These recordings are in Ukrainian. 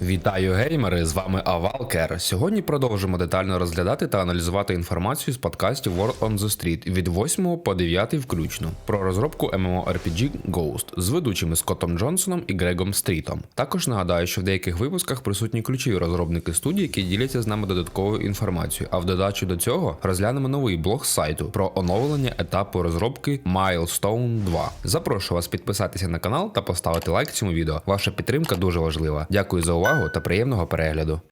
Вітаю геймери! З вами Авалкер. Сьогодні продовжимо детально розглядати та аналізувати інформацію з подкастів World on the Street від 8 по 9 включно про розробку MMORPG Ghost з ведучими Скоттом Джонсоном і Грегом Стрітом. Також нагадаю, що в деяких випусках присутні ключові розробники студії, які діляться з нами додатковою інформацією. А в додачу до цього розглянемо новий блог сайту про оновлення етапу розробки Milestone 2. Запрошую вас підписатися на канал та поставити лайк цьому відео. Ваша підтримка дуже важлива. Дякую за увагу та приємного перегляду. –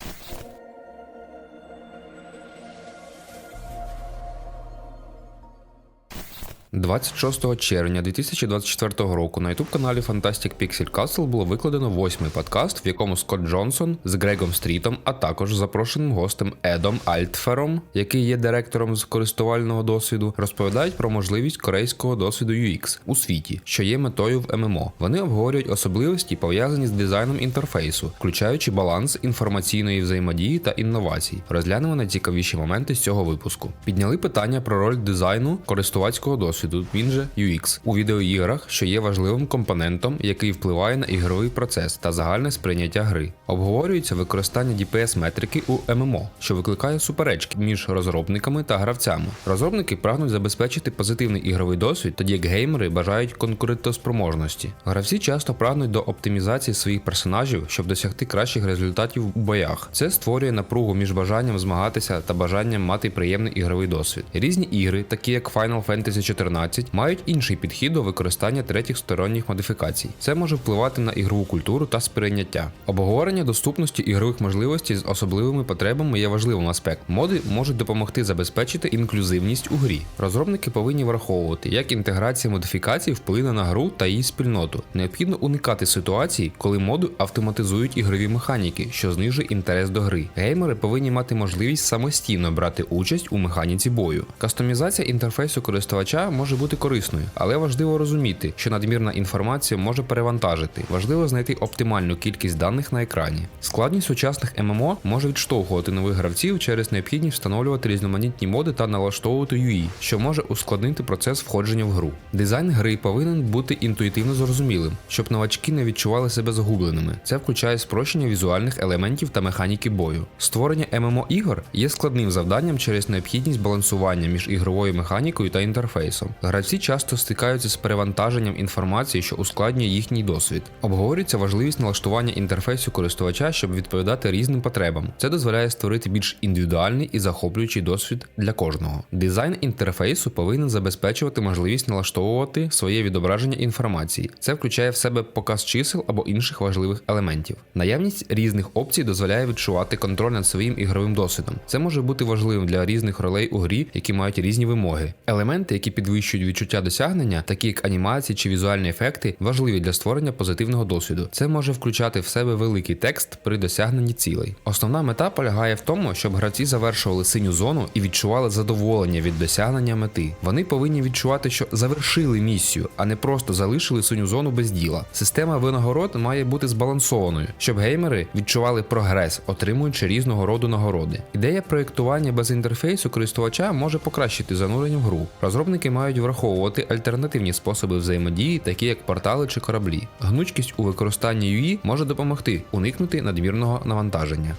26 червня 2024 року на youtube каналі Fantastic Pixel Castle було викладено восьмий подкаст, в якому Скотт Джонсон з Грегом Стрітом, а також запрошеним гостем Едом Альтфером, який є директором з користувального досвіду, розповідають про можливість корейського досвіду UX у світі, що є метою в ММО. Вони обговорюють особливості, пов'язані з дизайном інтерфейсу, включаючи баланс інформаційної взаємодії та інновацій. Розглянемо найцікавіші моменти з цього випуску. Підняли питання про роль дизайну користувацького досвіду, він же UX, у відеоіграх, що є важливим компонентом, який впливає на ігровий процес та загальне сприйняття гри. Обговорюється використання DPS метрики у ММО, що викликає суперечки між розробниками та гравцями. Розробники прагнуть забезпечити позитивний ігровий досвід, тоді як геймери бажають конкурентоспроможності. Гравці часто прагнуть до оптимізації своїх персонажів, щоб досягти кращих результатів у боях. Це створює напругу між бажанням змагатися та бажанням мати приємний ігровий досвід. Різні ігри, такі як Final Fantasy 14, мають інший підхід до використання третіх сторонніх модифікацій. Це може впливати на ігрову культуру та сприйняття. Обговорення доступності ігрових можливостей з особливими потребами є важливим аспектом. Моди можуть допомогти забезпечити інклюзивність у грі. Розробники повинні враховувати, як інтеграція модифікацій вплине на гру та її спільноту. Необхідно уникати ситуацій, коли моди автоматизують ігрові механіки, що знижує інтерес до гри. Геймери повинні мати можливість самостійно брати участь у механіці бою. Кастомізація інтерфейсу користувача може бути корисною, але важливо розуміти, що надмірна інформація може перевантажити. Важливо знайти оптимальну кількість даних на екрані. Складність сучасних ММО може відштовхувати нових гравців через необхідність встановлювати різноманітні моди та налаштовувати UI, що може ускладнити процес входження в гру. Дизайн гри повинен бути інтуїтивно зрозумілим, щоб новачки не відчували себе загубленими. Це включає спрощення візуальних елементів та механіки бою. Створення ММО ігор є складним завданням через необхідність балансування між ігровою механікою та інтерфейсом. Гравці часто стикаються з перевантаженням інформації, що ускладнює їхній досвід. Обговорюється важливість налаштування інтерфейсу користувача, щоб відповідати різним потребам. Це дозволяє створити більш індивідуальний і захоплюючий досвід для кожного. Дизайн інтерфейсу повинен забезпечувати можливість налаштовувати своє відображення інформації. Це включає в себе показ чисел або інших важливих елементів. Наявність різних опцій дозволяє відчувати контроль над своїм ігровим досвідом. Це може бути важливим для різних ролей у грі, які мають різні вимоги. Елементи, які підвищують відчуття досягнення, такі як анімації чи візуальні ефекти, важливі для створення позитивного досвіду. Це може включати в себе великий текст при досягненні цілей. Основна мета полягає в тому, щоб гравці завершували синю зону і відчували задоволення від досягнення мети. Вони повинні відчувати, що завершили місію, а не просто залишили синю зону без діла. Система винагород має бути збалансованою, щоб геймери відчували прогрес, отримуючи різного роду нагороди. Ідея проєктування без інтерфейсу користувача може покращити занурення в гру. Розробники мають враховувати альтернативні способи взаємодії, такі як портали чи кораблі. Гнучкість у використанні UI може допомогти уникнути надмірного навантаження.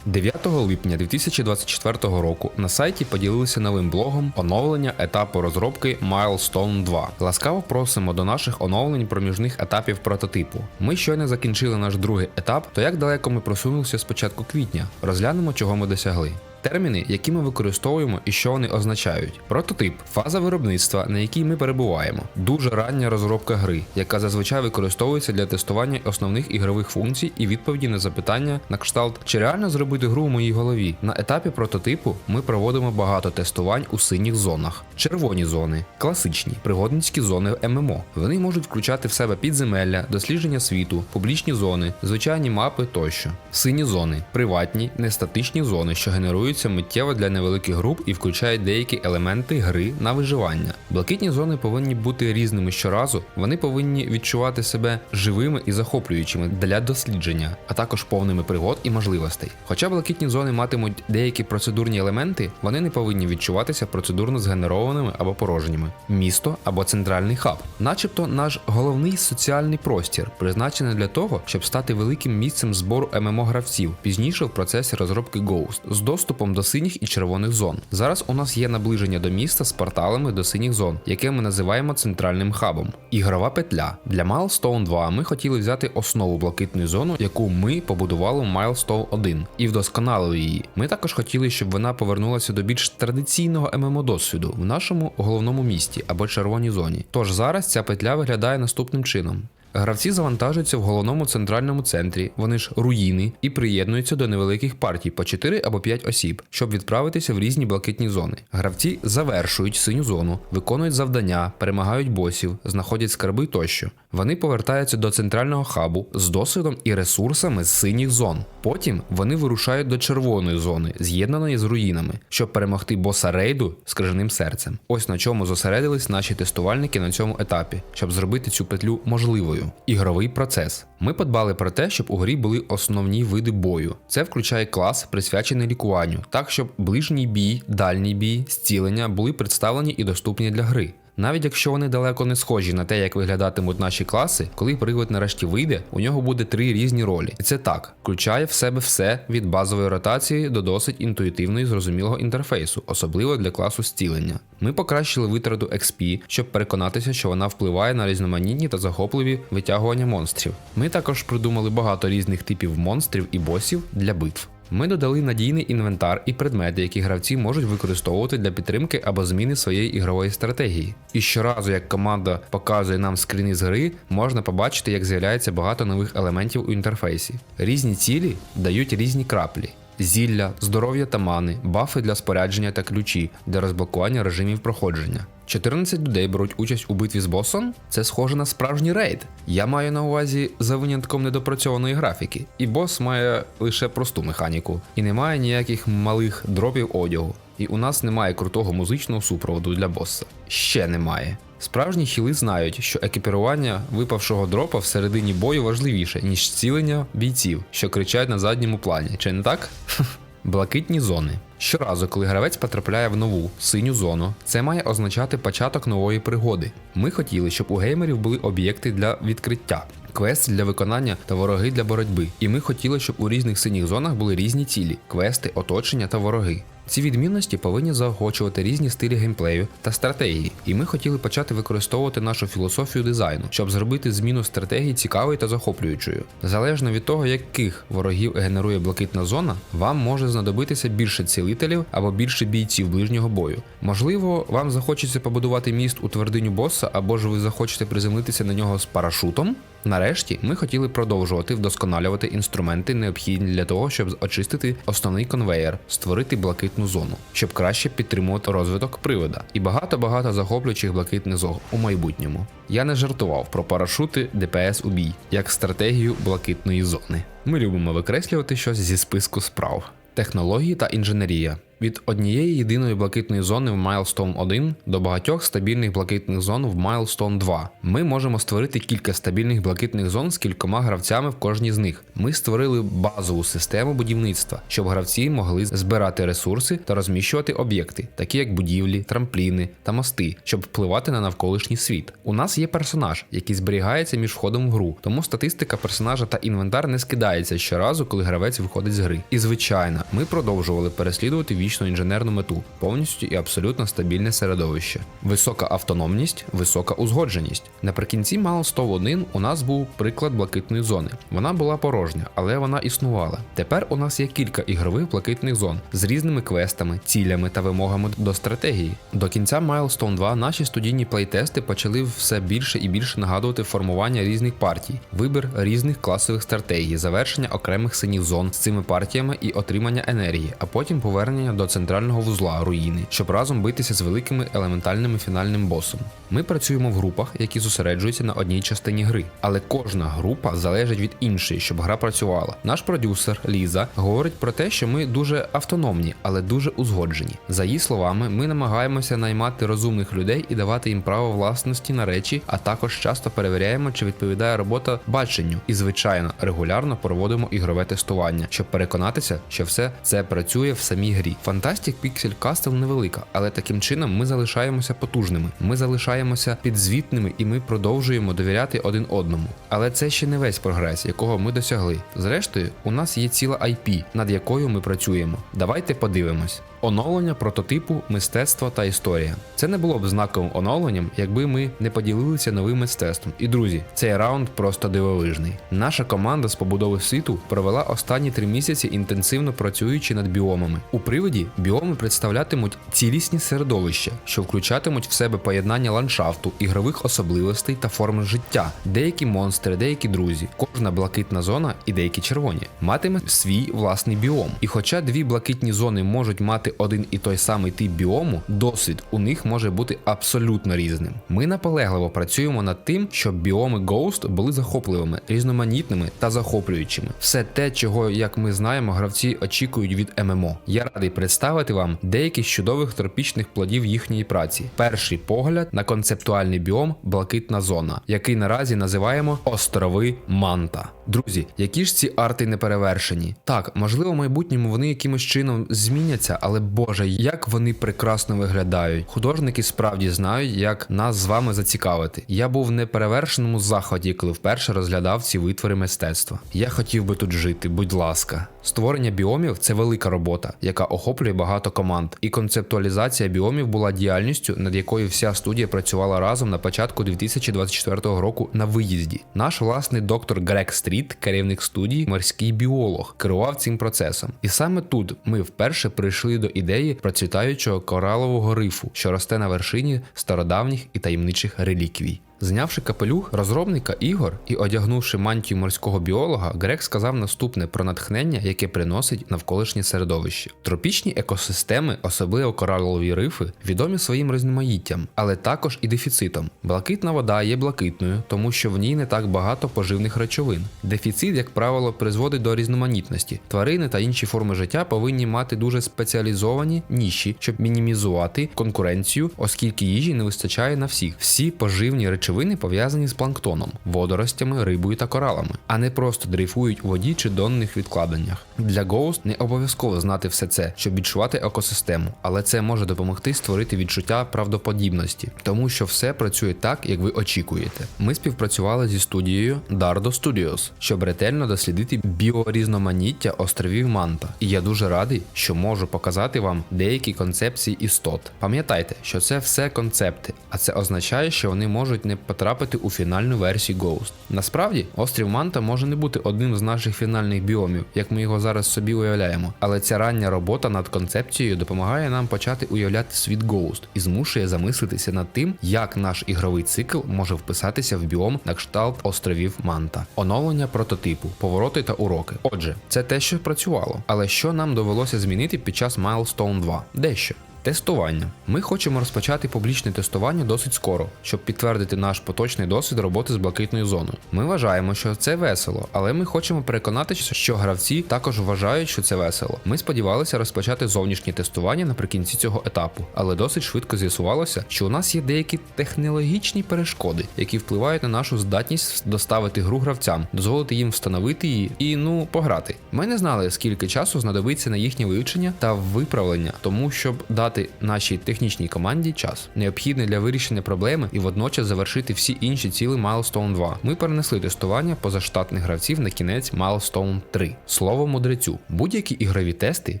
9 липня 2024 року на сайті поділилися новим блогом оновлення етапу розробки Milestone 2. Ласкаво просимо до наших оновлень проміжних етапів прототипу. Ми щойно закінчили наш другий етап, то як далеко ми просунулися з початку квітня. Розглянемо, чого ми досягли. Терміни, які ми використовуємо і що вони означають. Прототип фаза виробництва, на якій ми перебуваємо. Дуже рання розробка гри, яка зазвичай використовується для тестування основних ігрових функцій і відповіді на запитання на кшталт, чи реально зробити гру в моїй голові. На етапі прототипу ми проводимо багато тестувань у синіх зонах, червоні зони, класичні пригодницькі зони ММО. Вони можуть включати в себе підземелля, дослідження світу, публічні зони, звичайні мапи тощо. Сині зони, приватні, нестатичні зони, що генерують формуються миттєво для невеликих груп і включають деякі елементи гри на виживання. Блакитні зони повинні бути різними щоразу, вони повинні відчувати себе живими і захоплюючими для дослідження, а також повними пригод і можливостей. Хоча блакитні зони матимуть деякі процедурні елементи, вони не повинні відчуватися процедурно згенерованими або порожніми. Місто або центральний хаб, начебто наш головний соціальний простір, призначений для того, щоб стати великим місцем збору ММО гравців пізніше в процесі розробки Ghost з доступом до синіх і червоних зон. Зараз у нас є наближення до міста з порталами до синіх зон, яке ми називаємо центральним хабом. Ігрова петля для Milestone 2 ми хотіли взяти основу блакитної зони, яку ми побудували в Milestone 1 і вдосконалили її. Ми також хотіли, щоб вона повернулася до більш традиційного ММО досвіду в нашому головному місті або червоній зоні. Тож зараз ця петля виглядає наступним чином. Гравці завантажуються в головному центральному центрі, вони ж руїни, і приєднуються до невеликих партій по 4 або 5 осіб, щоб відправитися в різні блакитні зони. Гравці завершують синю зону, виконують завдання, перемагають босів, знаходять скарби тощо. Вони повертаються до центрального хабу з досвідом і ресурсами з синіх зон. Потім вони вирушають до червоної зони, з'єднаної з руїнами, щоб перемогти боса рейду з крижаним серцем. Ось на чому зосередились наші тестувальники на цьому етапі, щоб зробити цю петлю можливою. Ігровий процес. Ми подбали про те, щоб у грі були основні види бою. Це включає клас, присвячений лікуванню, так щоб ближній бій, дальній бій, зцілення були представлені і доступні для гри. Навіть якщо вони далеко не схожі на те, як виглядатимуть наші класи, коли привид нарешті вийде, у нього буде три різні ролі. І це так, включає в себе все від базової ротації до досить інтуїтивного і зрозумілого інтерфейсу, особливо для класу зцілення. Ми покращили витрату XP, щоб переконатися, що вона впливає на різноманітні та захопливі витягування монстрів. Ми також придумали багато різних типів монстрів і босів для битв. Ми додали надійний інвентар і предмети, які гравці можуть використовувати для підтримки або зміни своєї ігрової стратегії. І щоразу, як команда показує нам скріни з гри, можна побачити, як з'являється багато нових елементів у інтерфейсі. Різні цілі дають різні краплі. Зілля, здоров'я та мани, бафи для спорядження та ключі для розблокування режимів проходження. 14 людей беруть участь у битві з босом. Це схоже на справжній рейд. Я маю на увазі за винятком недопрацьованої графіки, і бос має лише просту механіку, і немає ніяких малих дропів одягу. І у нас немає крутого музичного супроводу для боса. Ще немає. Справжні хіли знають, що екіпірування випавшого дропа всередині бою важливіше, ніж зцілення бійців, що кричать на задньому плані. Чи не так? Блакитні зони. Щоразу, коли гравець потрапляє в нову синю зону, це має означати початок нової пригоди. Ми хотіли, щоб у геймерів були об'єкти для відкриття, квести для виконання та вороги для боротьби. І ми хотіли, щоб у різних синіх зонах були різні цілі, квести, оточення та вороги. Ці відмінності повинні заохочувати різні стилі геймплею та стратегії, і ми хотіли почати використовувати нашу філософію дизайну, щоб зробити зміну стратегії цікавою та захоплюючою. Залежно від того, яких ворогів генерує блакитна зона, вам може знадобитися більше цілителів або більше бійців ближнього бою. Можливо, вам захочеться побудувати міст у твердиню боса, або ж ви захочете приземлитися на нього з парашутом. Нарешті ми хотіли продовжувати вдосконалювати інструменти, необхідні для того, щоб очистити основний конвеєр, створити блакитну зону, щоб краще підтримувати розвиток привода і багато-багато захоплюючих блакитних зон у майбутньому. Я не жартував про парашути ДПС у бій як стратегію блакитної зони. Ми любимо викреслювати щось зі списку справ. Технології та інженерія. Від однієї єдиної блакитної зони в Milestone 1 до багатьох стабільних блакитних зон в Milestone 2. Ми можемо створити кілька стабільних блакитних зон з кількома гравцями в кожній з них. Ми створили базову систему будівництва, щоб гравці могли збирати ресурси та розміщувати об'єкти, такі як будівлі, трампліни та мости, щоб впливати на навколишній світ. У нас є персонаж, який зберігається між входом в гру, тому статистика персонажа та інвентар не скидається щоразу, коли гравець виходить з гри. І звичайно, ми продовжували переслідувати вічну інженерну мету, повністю і абсолютно стабільне середовище, висока автономність, висока узгодженість. Наприкінці Milestone 1 у нас був приклад блакитної зони. Вона була порожня, але вона існувала. Тепер у нас є кілька ігрових блакитних зон з різними квестами, цілями та вимогами до стратегії. До кінця Milestone 2 наші студійні плейтести почали все більше і більше нагадувати формування різних партій, вибір різних класових стратегій, завершення окремих синіх зон з цими партіями і отримання енергії, а потім повернення до до центрального вузла руїни, щоб разом битися з великими елементальними фінальним босом. Ми працюємо в групах, які зосереджуються на одній частині гри, але кожна група залежить від іншої, щоб гра працювала. Наш продюсер Ліза говорить про те, що ми дуже автономні, але дуже узгоджені. За її словами, ми намагаємося наймати розумних людей і давати їм право власності на речі, а також часто перевіряємо, чи відповідає робота баченню. І звичайно, регулярно проводимо ігрове тестування, щоб переконатися, що все це працює в самій грі. Fantastic Pixel Castle невелика, але таким чином ми залишаємося потужними. Ми залишаємося підзвітними і ми продовжуємо довіряти один одному. Але це ще не весь прогрес, якого ми досягли. Зрештою, у нас є ціла IP, над якою ми працюємо. Давайте подивимось. Оновлення прототипу, мистецтво та історія. Це не було б знаковим оновленням, якби ми не поділилися новим мистецтвом. І друзі, цей раунд просто дивовижний. Наша команда з побудови світу провела останні три місяці інтенсивно працюючи над біомами. У приводі біоми представлятимуть цілісні середовища, що включатимуть в себе поєднання ландшафту, ігрових особливостей та форм життя, деякі монстри, деякі друзі, кожна блакитна зона і деякі червоні, матиме свій власний біом. І хоча дві блакитні зони можуть мати один і той самий тип біому, досвід у них може бути абсолютно різним. Ми наполегливо працюємо над тим, щоб біоми Ghost були захопливими, різноманітними та захоплюючими. Все те, чого, як ми знаємо, гравці очікують від ММО. Я радий представити вам деякі з чудових тропічних плодів їхньої праці. Перший погляд на концептуальний біом Блакитна зона, який наразі називаємо острови Манта. Друзі, які ж ці арти неперевершені? Так, можливо, в майбутньому вони якимось чином зміняться, але боже, як вони прекрасно виглядають. Художники справді знають, як нас з вами зацікавити. Я був в неперевершеному заході, коли вперше розглядав ці витвори мистецтва. Я хотів би тут жити, будь ласка. Створення біомів це велика робота, яка охоплює багато команд. І концептуалізація біомів була діяльністю, над якою вся студія працювала разом на початку 2024 року на виїзді. Наш власний доктор Грег Стріт, керівник студії, морський біолог, керував цим процесом. І саме тут ми вперше прийшли до ідеї процвітаючого коралового рифу, що росте на вершині стародавніх і таємничих реліквій. Знявши капелюх розробника ігор і одягнувши мантію морського біолога, Грег сказав наступне про натхнення, яке приносить навколишнє середовище. Тропічні екосистеми, особливо коралові рифи, відомі своїм різноманіттям, але також і дефіцитом. Блакитна вода є блакитною, тому що в ній не так багато поживних речовин. Дефіцит, як правило, призводить до різноманітності. Тварини та інші форми життя повинні мати дуже спеціалізовані ніші, щоб мінімізувати конкуренцію, оскільки їжі не вистачає на всіх. Всі поживні речовини речовини пов'язані з планктоном, водоростями, рибою та коралами, а не просто дрейфують у воді чи донних відкладеннях. Для Ghost не обов'язково знати все це, щоб відчувати екосистему, але це може допомогти створити відчуття правдоподібності, тому що все працює так, як ви очікуєте. Ми співпрацювали зі студією Dardo Studios, щоб ретельно дослідити біорізноманіття островів Манта. І я дуже радий, що можу показати вам деякі концепції істот. Пам'ятайте, що це все концепти, а це означає, що вони можуть не потрапити у фінальну версію Ghost. Насправді, острів Манта може не бути одним з наших фінальних біомів, як ми його зараз собі уявляємо. Але ця рання робота над концепцією допомагає нам почати уявляти світ Ghost і змушує замислитися над тим, як наш ігровий цикл може вписатися в біом на кшталт островів Манта, оновлення прототипу, повороти та уроки. Отже, це те, що працювало. Але що нам довелося змінити під час Milestone 2? Дещо. Тестування. Ми хочемо розпочати публічне тестування досить скоро, щоб підтвердити наш поточний досвід роботи з блакитною зоною. Ми вважаємо, що це весело, але ми хочемо переконатися, що гравці також вважають, що це весело. Ми сподівалися розпочати зовнішнє тестування наприкінці цього етапу, але досить швидко з'ясувалося, що у нас є деякі технологічні перешкоди, які впливають на нашу здатність доставити гру гравцям, дозволити їм встановити її і ну пограти. Ми не знали, скільки часу знадобиться на їхнє вивчення та виправлення, тому щоб дати дати нашій технічній команді час, необхідний для вирішення проблеми і водночас завершити всі інші ціли Milestone 2. Ми перенесли тестування позаштатних гравців на кінець Milestone 3. Слово мудрецю. Будь-які ігрові тести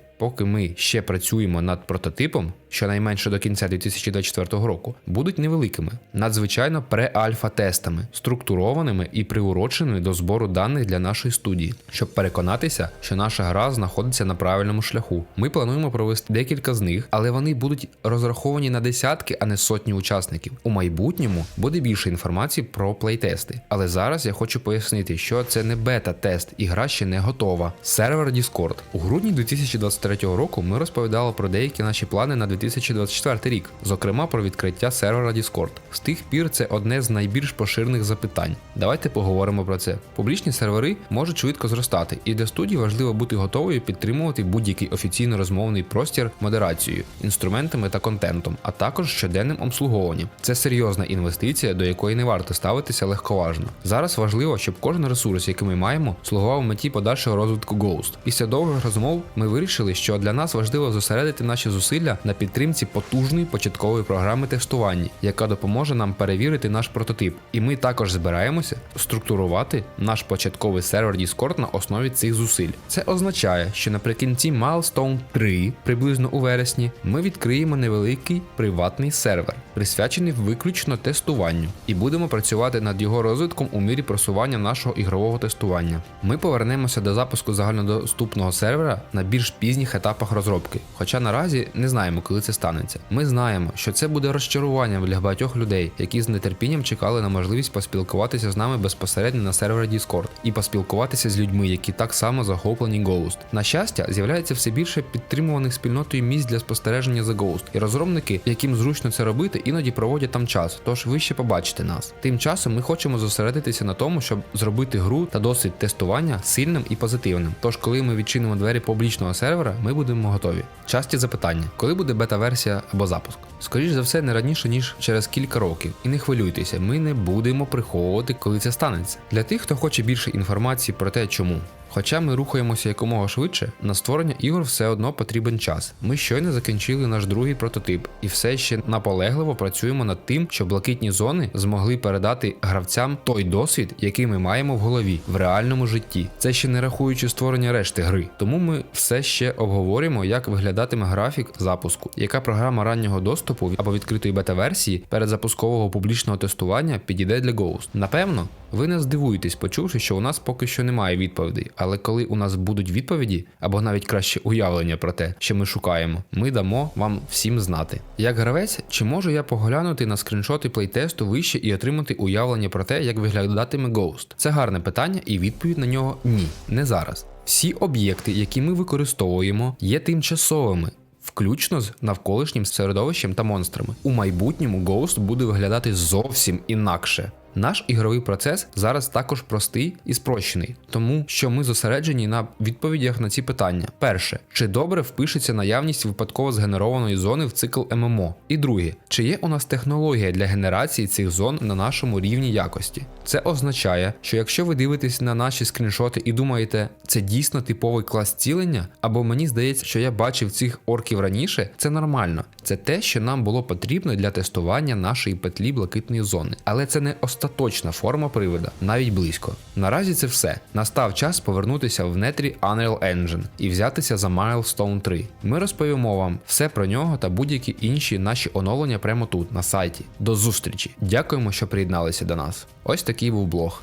поки ми ще працюємо над прототипом, щонайменше до кінця 2024 року, будуть невеликими, надзвичайно пре-альфа-тестами, структурованими і приуроченими до збору даних для нашої студії, щоб переконатися, що наша гра знаходиться на правильному шляху. Ми плануємо провести декілька з них, але вони будуть розраховані на десятки, а не сотні учасників. У майбутньому буде більше інформації про плейтести. Але зараз я хочу пояснити, що це не бета-тест, і гра ще не готова. Сервер Discord. У грудні 2023 2023 року ми розповідали про деякі наші плани на 2024 рік, зокрема про відкриття сервера Discord. З тих пір це одне з найбільш поширених запитань. Давайте поговоримо про це. Публічні сервери можуть швидко зростати, і для студії важливо бути готовою підтримувати будь-який офіційно розмовний простір модерацією, інструментами та контентом, а також щоденним обслуговуванням. Це серйозна інвестиція, до якої не варто ставитися легковажно. Зараз важливо, щоб кожен ресурс, який ми маємо, слугував меті подальшого розвитку Ghost. Після довгих розмов ми вирішили, що для нас важливо зосередити наші зусилля на підтримці потужної початкової програми тестування, яка допоможе нам перевірити наш прототип. І ми також збираємося структурувати наш початковий сервер Discord на основі цих зусиль. Це означає, що наприкінці Milestone 3, приблизно у вересні, ми відкриємо невеликий приватний сервер, присвячений виключно тестуванню, і будемо працювати над його розвитком у мірі просування нашого ігрового тестування. Ми повернемося до запуску загальнодоступного сервера на більш пізніх етапах розробки, хоча наразі не знаємо, коли це станеться. Ми знаємо, що це буде розчаруванням для багатьох людей, які з нетерпінням чекали на можливість поспілкуватися з нами безпосередньо на сервері Discord і поспілкуватися з людьми, які так само захоплені Ghost. На щастя, з'являється все більше підтримуваних спільнотою місць для спостереження за Ghost, і розробники, яким зручно це робити, іноді проводять там час. Тож ви ще побачите нас. Тим часом ми хочемо зосередитися на тому, щоб зробити гру та досвід тестування сильним і позитивним. Тож, коли ми відчинимо двері публічного сервера, ми будемо готові. Часті запитання: коли буде бета-версія або запуск? Скоріше за все, не раніше ніж через кілька років. І не хвилюйтеся, ми не будемо приховувати, коли це станеться. Для тих, хто хоче більше інформації про те, чому. Хоча ми рухаємося якомога швидше, на створення ігор все одно потрібен час. Ми щойно закінчили наш другий прототип і все ще наполегливо працюємо над тим, щоб блакитні зони змогли передати гравцям той досвід, який ми маємо в голові в реальному житті. Це ще не рахуючи створення решти гри. Тому ми все ще обговорюємо, як виглядатиме графік запуску, яка програма раннього доступу або відкритої бета-версії передзапускового публічного тестування підійде для Ghost. Напевно, ви не здивуєтесь, почувши, що у нас поки що немає відповідей, але коли у нас будуть відповіді, або навіть краще уявлення про те, що ми шукаємо, ми дамо вам всім знати. Як гравець, чи можу я поглянути на скріншоти плейтесту вище і отримати уявлення про те, як виглядатиме Ghost? Це гарне питання, і відповідь на нього ні, не зараз. Всі об'єкти, які ми використовуємо, є тимчасовими. Включно з навколишнім середовищем та монстрами. У майбутньому Ghost буде виглядати зовсім інакше. Наш ігровий процес зараз також простий і спрощений, тому що ми зосереджені на відповідях на ці питання. Перше, чи добре впишеться наявність випадково згенерованої зони в цикл ММО? І друге, чи є у нас технологія для генерації цих зон на нашому рівні якості? Це означає, що якщо ви дивитесь на наші скріншоти і думаєте, це дійсно типовий клас цілення, або мені здається, що я бачив цих орків раніше, це нормально. Це те, що нам було потрібно для тестування нашої петлі блакитної зони. Але це не остаточна форма привода, навіть близько. Наразі це все. Настав час повернутися в нетрі Unreal Engine і взятися за Milestone 3. Ми розповімо вам все про нього та будь-які інші наші оновлення прямо тут, на сайті. До зустрічі! Дякуємо, що приєдналися до нас. Ось такий був блог.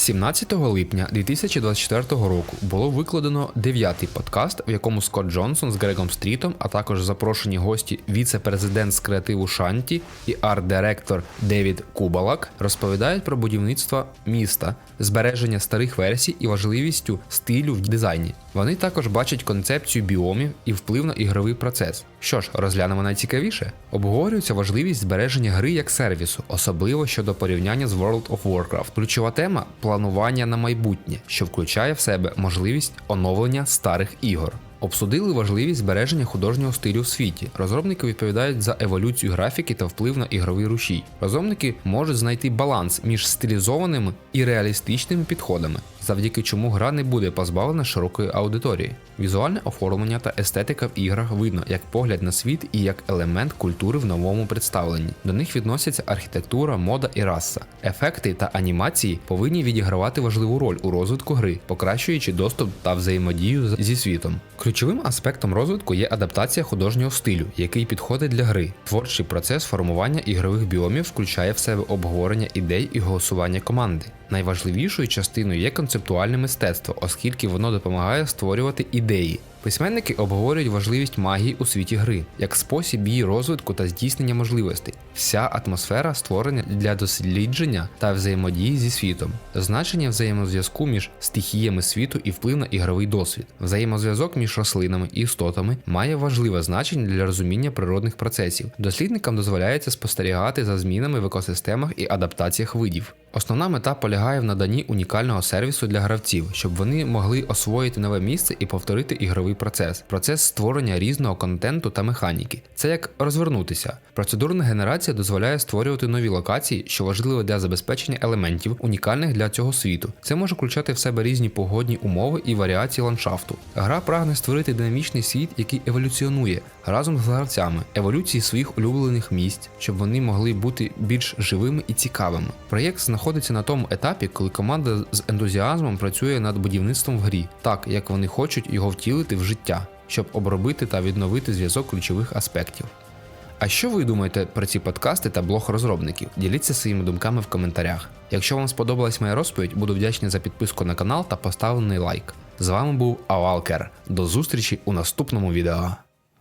17 липня 2024 року було викладено дев'ятий подкаст, в якому Скотт Джонсон з Грегом Стрітом, а також запрошені гості віце-президент з креативу Шанті і арт-директор Девід Кубалак розповідають про будівництво міста, збереження старих версій і важливістю стилю в дизайні. Вони також бачать концепцію біомів і вплив на ігровий процес. Що ж, розглянемо найцікавіше. Обговорюється важливість збереження гри як сервісу, особливо щодо порівняння з World of Warcraft. Ключова тема планування на майбутнє, що включає в себе можливість оновлення старих ігор. Обсудили важливість збереження художнього стилю в світі. Розробники відповідають за еволюцію графіки та вплив на ігровий рушій. Розробники можуть знайти баланс між стилізованими і реалістичними підходами, завдяки чому гра не буде позбавлена широкої аудиторії. Візуальне оформлення та естетика в іграх видно як погляд на світ і як елемент культури в новому представленні. До них відносяться архітектура, мода і раса. Ефекти та анімації повинні відігравати важливу роль у розвитку гри, покращуючи доступ та взаємодію зі світом. Ключовим аспектом розвитку є адаптація художнього стилю, який підходить для гри. Творчий процес формування ігрових біомів включає в себе обговорення ідей і голосування команди. Найважливішою частиною є концептуальне мистецтво, оскільки воно допомагає створювати ідеї. Письменники обговорюють важливість магії у світі гри як спосіб її розвитку та здійснення можливостей. Вся атмосфера створена для дослідження та взаємодії зі світом, значення взаємозв'язку між стихіями світу і вплив на ігровий досвід. Взаємозв'язок між рослинами і істотами має важливе значення для розуміння природних процесів. Дослідникам дозволяється спостерігати за змінами в екосистемах і адаптаціях видів. Основна мета полягає в наданні унікального сервісу для гравців, щоб вони могли освоїти нове місце і повторити ігровий процес, процес створення різного контенту та механіки. Це як розвернутися. Процедурна генерація дозволяє створювати нові локації, що важливо для забезпечення елементів, унікальних для цього світу. Це може включати в себе різні погодні умови і варіації ландшафту. Гра прагне створити динамічний світ, який еволюціонує разом з гравцями, еволюції своїх улюблених місць, щоб вони могли бути більш живими і цікавими. Проєкт знаходиться на тому етапі, коли команда з ентузіазмом працює над будівництвом в грі, так як вони хочуть його втілити в життя, щоб обробити та відновити зв'язок ключових аспектів. А що ви думаєте про ці подкасти та блог розробників? Діліться своїми думками в коментарях. Якщо вам сподобалась моя розповідь, буду вдячний за підписку на канал та поставлений лайк. З вами був Авалкер. До зустрічі у наступному відео.